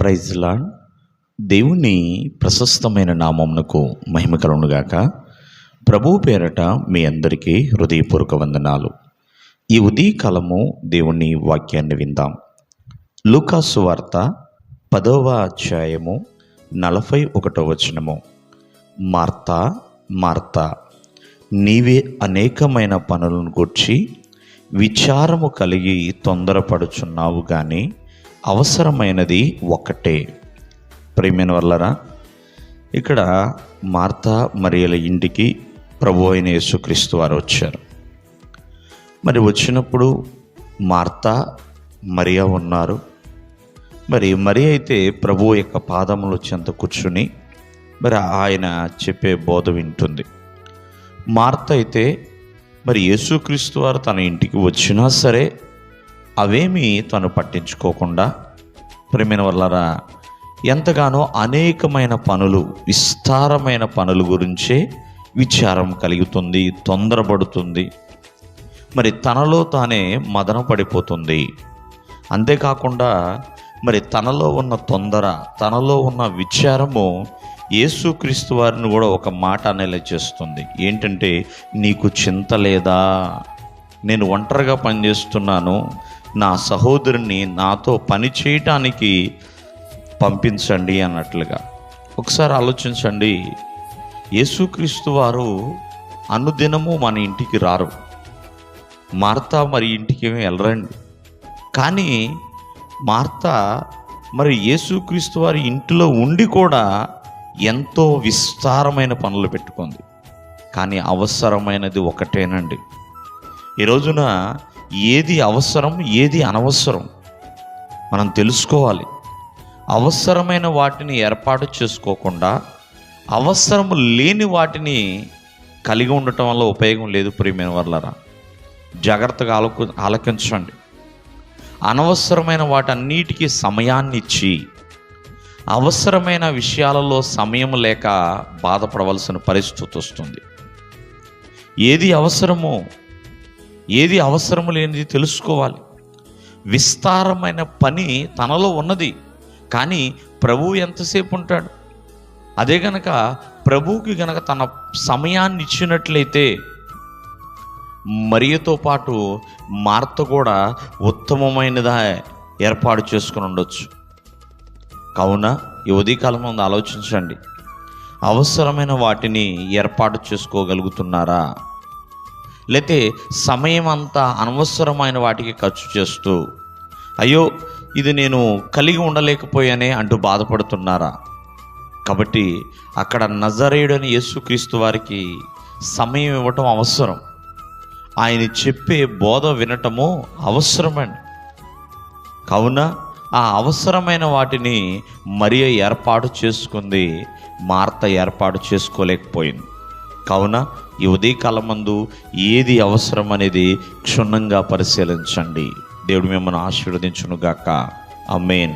Praise lord దేవుని ప్రశస్తమైన నామమునకు మహిమ కలుగునుగాక ప్రభు పేరట మీ అందరికీ హృదయపూర్వక వందనాలు. ఈ ఉదయకాలము దేవుని వాక్యాన్ని విందాం. లూకాసు వార్త పదవ అధ్యాయము నలభై ఒకటో వచనము. మార్తా మార్తా నీవే అనేకమైన పనులను గూర్చి విచారము కలిగి తొందరపడుచున్నావు కానీ అవసరమైనది ఒక్కటే. ప్రేమైన వల్లరా ఇక్కడ మార్తా మరియల ఇంటికి ప్రభు అయిన యేసుక్రీస్తు వారు వచ్చారు. మరి వచ్చినప్పుడు మార్తా మరియా ఉన్నారు. మరి మరి అయితే ప్రభు యొక్క పాదములు చెంత కూర్చుని మరి ఆయన చెప్పే బోధ వింటుంది. మార్త అయితే మరి యేసుక్రీస్తు వారు తన ఇంటికి వచ్చినా సరే అవేమీ తను పట్టించుకోకుండా ప్రేమిన వల్లరా ఎంతగానో అనేకమైన పనులు విస్తారమైన పనుల గురించే విచారం కలుగుతుంది తొందరపడుతుంది. మరి తనలో తానే మదన పడిపోతుంది. అంతేకాకుండా మరి తనలో ఉన్న తొందర తనలో ఉన్న విచారము యేసుక్రీస్తు వారిని కూడా ఒక మాట అనేలా చేస్తుంది. ఏంటంటే నీకు చింత లేదా? నేను ఒంటరిగా పనిచేస్తున్నాను నా సహోదరుని నాతో పని చేయటానికి పంపించండి అన్నట్లుగా. ఒకసారి ఆలోచించండి యేసుక్రీస్తు వారు అనుదినము మన ఇంటికి రారు. మార్త మరి ఇంటికి వెళ్ళరండి. కానీ మార్త మరి యేసుక్రీస్తు వారి ఇంటిలో ఉండి కూడా ఎంతో విస్తారమైన పనులు పెట్టుకుంది. కానీ అవసరమైనది ఒకటేనండి. ఈ రోజున ఏది అవసరం ఏది అనవసరం మనం తెలుసుకోవాలి. అవసరమైన వాటిని ఏర్పాటు చేసుకోకుండా అవసరం లేని వాటిని కలిగి ఉండటం వల్ల ఉపయోగం లేదు ప్రియమైన వాళ్ళరా జాగ్రత్తగా ఆలో ఆలకించండి. అనవసరమైన వాటన్నిటికీ సమయాన్ని ఇచ్చి అవసరమైన విషయాలలో సమయం లేక బాధపడవలసిన పరిస్థితి వస్తుంది. ఏది అవసరమో ఏది అవసరం లేనిది తెలుసుకోవాలి. విస్తారమైన పని తనలో ఉన్నది కానీ ప్రభువు ఎంతసేపు ఉంటాడు? అదే గనక ప్రభువుకి గనక తన సమయాన్ని ఇచ్చినట్లయితే మరియతో పాటు మార్త కూడా ఉత్తమమైనదా ఏర్పాటు చేసుకుని ఉండొచ్చు. కావున ఈ ఉదయకాలం ముందు ఆలోచించండి. అవసరమైన వాటిని ఏర్పాటు చేసుకోగలుగుతున్నారా? లేతే సమయం అంతా అనవసరమైన వాటికి ఖర్చు చేస్తూ అయ్యో ఇది నేను కలిగి ఉండలేకపోయానే అంటూ బాధపడుతున్నారా? కాబట్టి అక్కడ నజరేయుడని యేసుక్రీస్తు వారికి సమయం ఇవ్వటం అవసరం. ఆయన చెప్పే బోధ వినటము అవసరమండి. కావున ఆ అవసరమైన వాటిని మరియ ఏర్పాటు చేసుకుంది మార్త ఏర్పాటు చేసుకోలేకపోయింది. కావున ఈ ఉదయకాలం మందు ఏది అవసరం అనేది క్షుణ్ణంగా పరిశీలించండి. దేవుడు మిమ్మల్ని ఆశీర్వదించునుగాక. అమేన్